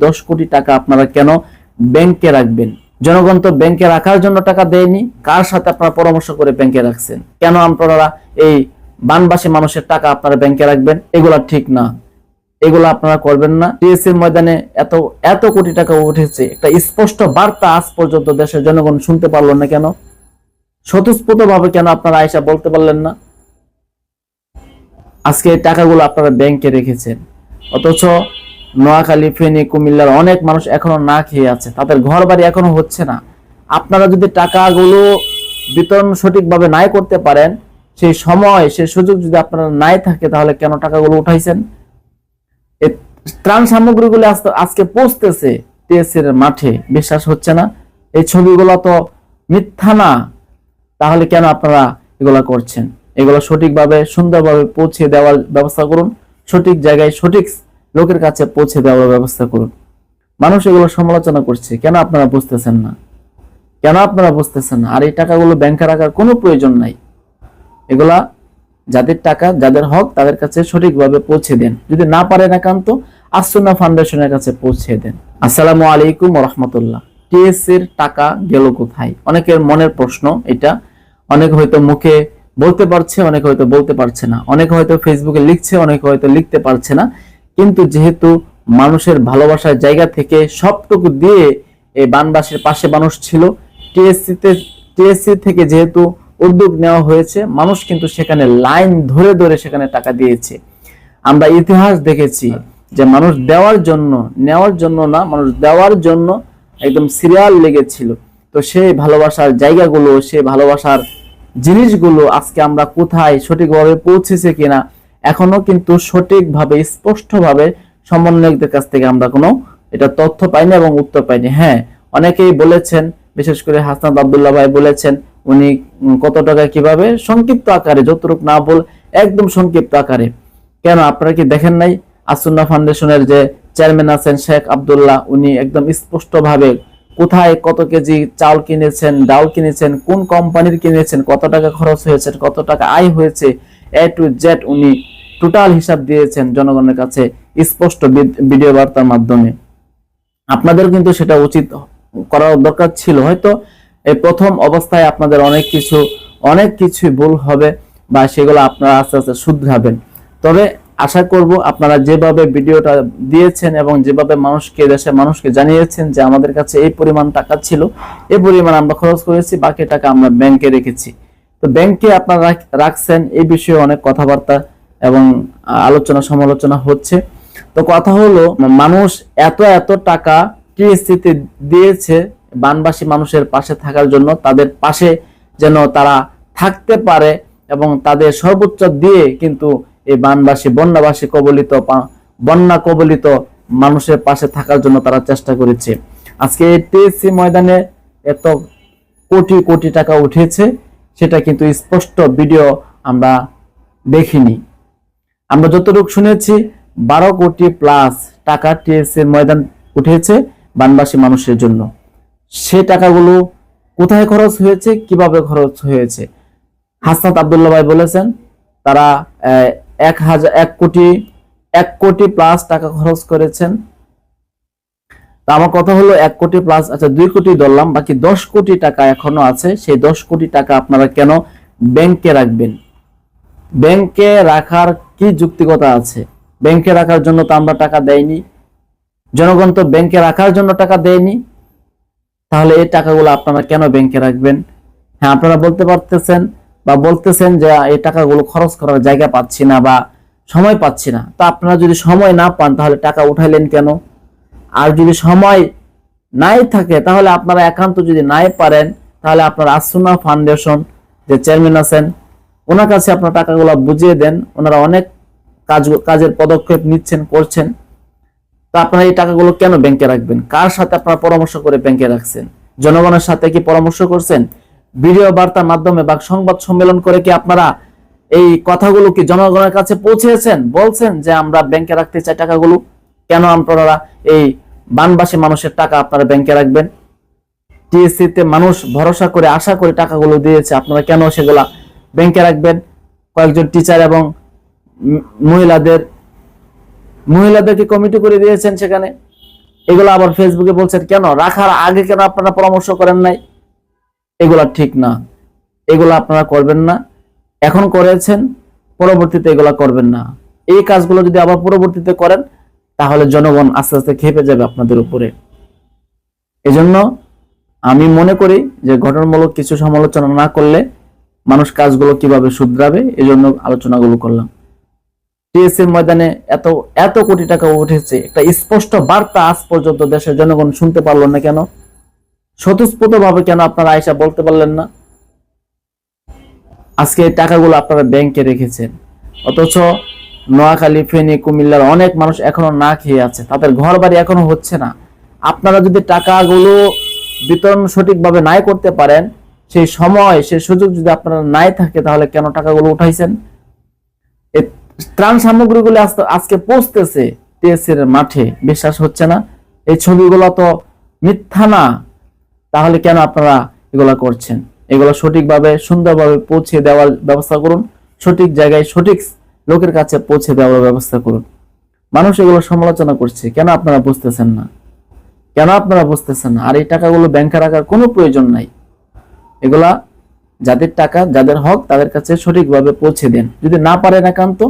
দশ কোটি টাকা আপনারা কেন ব্যাংকে রাখবেন? জনগণ তো ব্যাংকে রাখার জন্য টাকা দেয়নি। কার সাথে আপনারা পরামর্শ করে ব্যাংকে রাখছেন? কেন আপনারা এই বানবাসী মানুষের টাকা আপনারা ব্যাংকে রাখবেন? এগুলা ঠিক না। এগুলো আপনারা করবেন না। টিএসসি ময়দানে এত এত কোটি টাকা উঠেছে। একটা স্পষ্ট বার্তা আজ পর্যন্ত দেশের জনগণ শুনতে পারল না কেন? স্বতঃস্ফূর্ত ভাবে কেন আপনারা আয়সা বলতে পারলেন না? আজকে টাকাগুলো আপনারা ব্যাংকে রেখেছেন। অথচ নোয়াখালী, ফেনী, কুমিল্লার অনেক মানুষ এখনও না খেয়ে আছে। তাদের ঘর বাড়ি এখনও হচ্ছে না। আপনারা যদি টাকাগুলো বিতরণ সঠিকভাবে নাই করতে পারেন, সেই সময়, সেই সুযোগ যদি আপনারা নাই থাকে, তাহলে কেন টাকাগুলো উঠাইছেন? ত্রাণ সামগ্রীগুলো আজকে পৌঁছতেছে টিএসসির মাঠে, বিশ্বাস হচ্ছে না? এই ছবিগুলো তো মিথ্যা না। তাহলে কেন আপনারা এগুলো করছেন? এগুলো সঠিকভাবে, সুন্দরভাবে পৌঁছে দেওয়ার ব্যবস্থা করুন। সঠিক জায়গায় সঠিক লোকের কাছে পৌঁছে দেওয়ার ব্যবস্থা করুন। মানুষ এগুলো সমালোচনা করছে। কেন আপনারা বুঝতেছেন না? কেন আপনারা বুঝতেছেন না? আর এই টাকাগুলো ব্যাংকে রাখার কোনো প্রয়োজন নাই। এগুলা যাদের টাকা, যাদের হক, তাদের কাছে সঠিকভাবে পৌঁছে দেন। যদি না পারেন একান্ত আসুনা ফাউন্ডেশনের কাছে পৌঁছে দেন। আসসালামু আলাইকুম রহমতুল্লাহ। টিএসসির টাকা গেল কোথায়? অনেকের মনের প্রশ্ন এটা। অনেক হয়তো মুখে বলতে পারছে, অনেক হয়তো বলতে পারছে না। অনেক হয়তো ফেসবুকে লিখছে, অনেক হয়তো লিখতে পারছে না। কিন্তু যেহেতু মানুষের ভালোবাসার জায়গা থেকে সবটুকু দিয়ে এই বানবাসীর পাশে মানুষ ছিল, টিএসসিতে, টিএসসি থেকে যেহেতু উদ্যোগ নেওয়া হয়েছে, মানুষ কিন্তু সেখানে লাইন ধরে ধরে সেখানে টাকা দিয়েছে। আমরা ইতিহাস দেখেছি যে মানুষ দেওয়ার জন্য, নেওয়ার জন্য না, মানুষ দেওয়ার জন্য একদম সিরিয়াল লেগেছিল। তো সেই ভালোবাসার জায়গাগুলো, সেই ভালোবাসার জিনিসগুলো আজকে আমরা কোথায় সঠিকভাবে পৌঁছেছে কিনা এখনও কিন্তু সঠিকভাবে, স্পষ্টভাবে সমন্বয়কদের কাছ থেকে আমরা কোনো এটা তথ্য পাইনি এবং উত্তর পাইনি। হ্যাঁ অনেকেই বলেছেন, বিশেষ করে হাসনাত আব্দুল্লাহ ভাই বলেছেন, উনি কত টাকা কীভাবে সংক্ষিপ্ত আকারে, যতটুক না বল, একদম সংক্ষিপ্ত আকারে। কেন, আপনারা কি দেখেন নাই? আসুন্না ফাউন্ডেশনের যে চেয়ারম্যান আছেন শেখ আবদুল্লাহ, উনি একদম স্পষ্ট ভাবে কোথায় কত কেজি চাউল কিনেছেন, ডাল কিনেছেন, কোন কোম্পানির কিনেছেন, কত টাকা খরচ হয়েছে, কত টাকা আয় হয়েছে এ টু জেড উনি টোটাল হিসাব দিয়েছেন জনগণের কাছে স্পষ্ট ভিডিও বার্তার মাধ্যমে। আপনাদের কিন্তু সেটা উচিত করা দরকার ছিল। হয়তো এই প্রথম অবস্থায় আপনাদের অনেক কিছু, অনেক কিছুই ভুল হবে বা সেগুলো আপনারা আস্তে আস্তে শুধরাবেন। তবে আশা করব আপনারা যেভাবে ভিডিওটা দিয়েছেন এবং যেভাবে মানুষকে, দেশের মানুষকে জানিয়েছেন যে আমাদের কাছে এই পরিমাণ টাকা ছিল, এই পরিমাণ আমরা খরচ করেছি, বাকি টাকা আমরা ব্যাংকে রেখেছি। তো ব্যাংকে আপনারা রাখছেন, এই বিষয়ে অনেক কথাবার্তা এবং আলোচনা, সমালোচনা হচ্ছে। তো কথা হলো, মানুষ এত এত টাকা টিএসসিতে দিয়েছে বানবাসী মানুষের পাশে থাকার জন্য, তাদের পাশে যেন তারা থাকতে পারে এবং তাদের সর্বোচ্চ দিয়ে কিন্তু এই বানবাসী, বন্যাবাসী কবলিত বন্যা কবলিত মানুষের পাশে থাকার জন্য তারা চেষ্টা করেছে। আজকে টিএসসি ময়দানে এত কোটি কোটি টাকা উঠেছে, সেটা কিন্তু স্পষ্ট ভিডিও আমরা দেখিনি। আমরা যতটুকু শুনেছি, বারো কোটি প্লাস টাকা টিএসসি ময়দান উঠেছে বানবাসী মানুষের জন্য। সে টাকাগুলো কোথায় খরচ হয়েছে, কীভাবে খরচ হয়েছে? হাসনাত আব্দুল্লাহ ভাই বলেছেন, তারা এক হাজার, এক কোটি এক কোটি প্লাস টাকা খরচ করেছেন। তা আমার কথা হলো, এক কোটি প্লাস আচ্ছা দুই কোটি ধরলাম, বাকি দশ কোটি টাকা এখনও আছে। সেই দশ কোটি টাকা আপনারা কেন ব্যাংকে রাখবেন? ব্যাংকে রাখার কি যুক্তিকতা আছে? ব্যাংকে রাখার জন্য তো আমরা টাকা দেয়নি জনগণ তো ব্যাংকে রাখার জন্য টাকা দেয়নি। তাহলে এই টাকাগুলো আপনারা কেন ব্যাংকে রাখবেন? হ্যাঁ আপনারা বলতে পারতেছেন বা বলতেছেন যে এই টাকাগুলো খরচ করার জায়গা পাচ্ছি না বা সময় পাচ্ছি না। তা আপনারা যদি সময় না পান, তাহলে টাকা উঠাইলেন কেন? আর যদি সময় নাই থাকে, তাহলে আপনারা একান্ত যদি নাই পারেন, তাহলে আপনার আসুনা ফাউন্ডেশন যে চেয়ারম্যান আছেন ওনার কাছে আপনার টাকাগুলো বুঝিয়ে দেন, ওনারা অনেক কাজ কাজের পদক্ষেপ নিচ্ছেন, করছেন। তা আপনারা এই টাকাগুলো কেন ব্যাংকে রাখবেন? কার সাথে আপনারা পরামর্শ করে ব্যাংকে রাখছেন? জনগণের সাথে কি পরামর্শ করছেন? ভিডিও বার্তার মাধ্যমে বা সংবাদ সম্মেলন করে কি আপনারা এই কথাগুলো কি জনগণের কাছে পৌঁছেছেন? বলছেন যে আমরা ব্যাংকে রাখতে চাই টাকাগুলো। কেন আপনারা এই বানবাসী মানুষের টাকা আপনারা ব্যাংকে রাখবেন? টিএসসি তে মানুষ ভরসা করে আশা করে টাকাগুলো দিয়েছে, আপনারা কেন সেগুলা ব্যাংকে রাখবেন। কয়েকজন টিচার এবং মহিলাদের, মহিলাদেরকে কমিটি করে দিয়েছেন সেখানে। এগুলো আবার ফেসবুকে বলছেন, কেন? রাখার আগে কেন আপনারা পরামর্শ করেন নাই? এগুলা ঠিক না। এগুলো আপনারা করবেন না। এখন করেছেন, পরবর্তীতে এগুলা করবেন না। এই কাজগুলো যদি আবার পরবর্তীতে করেন, তাহলে জনগণ আস্তে আস্তে খেপে যাবে আপনাদের উপরে। এজন্য আমি মনে করি যে ঘটনামূলক কিছু সমালোচনা না করলে মানুষ কাজগুলো কীভাবে শুধরাবে এই জন্য আলোচনাগুলো করলাম। টিএসসির ময়দানে এত এত কোটি টাকা উঠেছে, একটা স্পষ্ট বার্তা আজ পর্যন্ত দেশের জনগণ শুনতে পারল না কেন? স্বতঃস্ফূর্ত ভাবে কেন আপনারা আয়সা বলতে পারলেন না? আজকে এই টাকাগুলো আপনারা ব্যাংকে রেখেছেন। অথচ নোয়াখালী, ফেনী, কুমিল্লার অনেক মানুষ এখনও না খেয়ে আছে, তাদের ঘর বাড়ি এখনও হচ্ছে না। আপনারা যদি টাকাগুলো বিতরণ সঠিকভাবে নাই করতে পারেন সেই সময় সেই সুযোগ যদি আপনারা নাই থাকে, তাহলে কেন টাকাগুলো উঠাইছেন? ত্রাণ সামগ্রীগুলো আজকে পৌঁছতেছে টিএসসির মাঠে, বিশ্বাস হচ্ছে না। এই ছবিগুলো তো মিথ্যা না। তাহলে কেন আপনারা এগুলা করছেন? এগুলো সঠিকভাবে, সুন্দরভাবে পৌঁছে দেওয়ার ব্যবস্থা করুন। সঠিক জায়গায় সঠিক লোকের কাছে পৌঁছে দেওয়ার ব্যবস্থা করুন। মানুষ এগুলো সমালোচনা করছে, কেন আপনারা বুঝতেছেন না? কেন আপনারা বুঝতেছেন না? আর এই টাকাগুলো ব্যাংকে রাখার কোনো প্রয়োজন নাই। এগুলা যাদের টাকা, যাদের হক তাদের কাছে সঠিকভাবে পৌঁছে দেন। যদি না পারেন একান্ত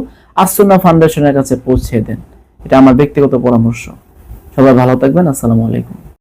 আসুন্না ফাউন্ডেশনের কাছে পৌঁছে দেন। এটা আমার ব্যক্তিগত পরামর্শ। সবাই ভালো থাকবেন, আসসালামু আলাইকুম।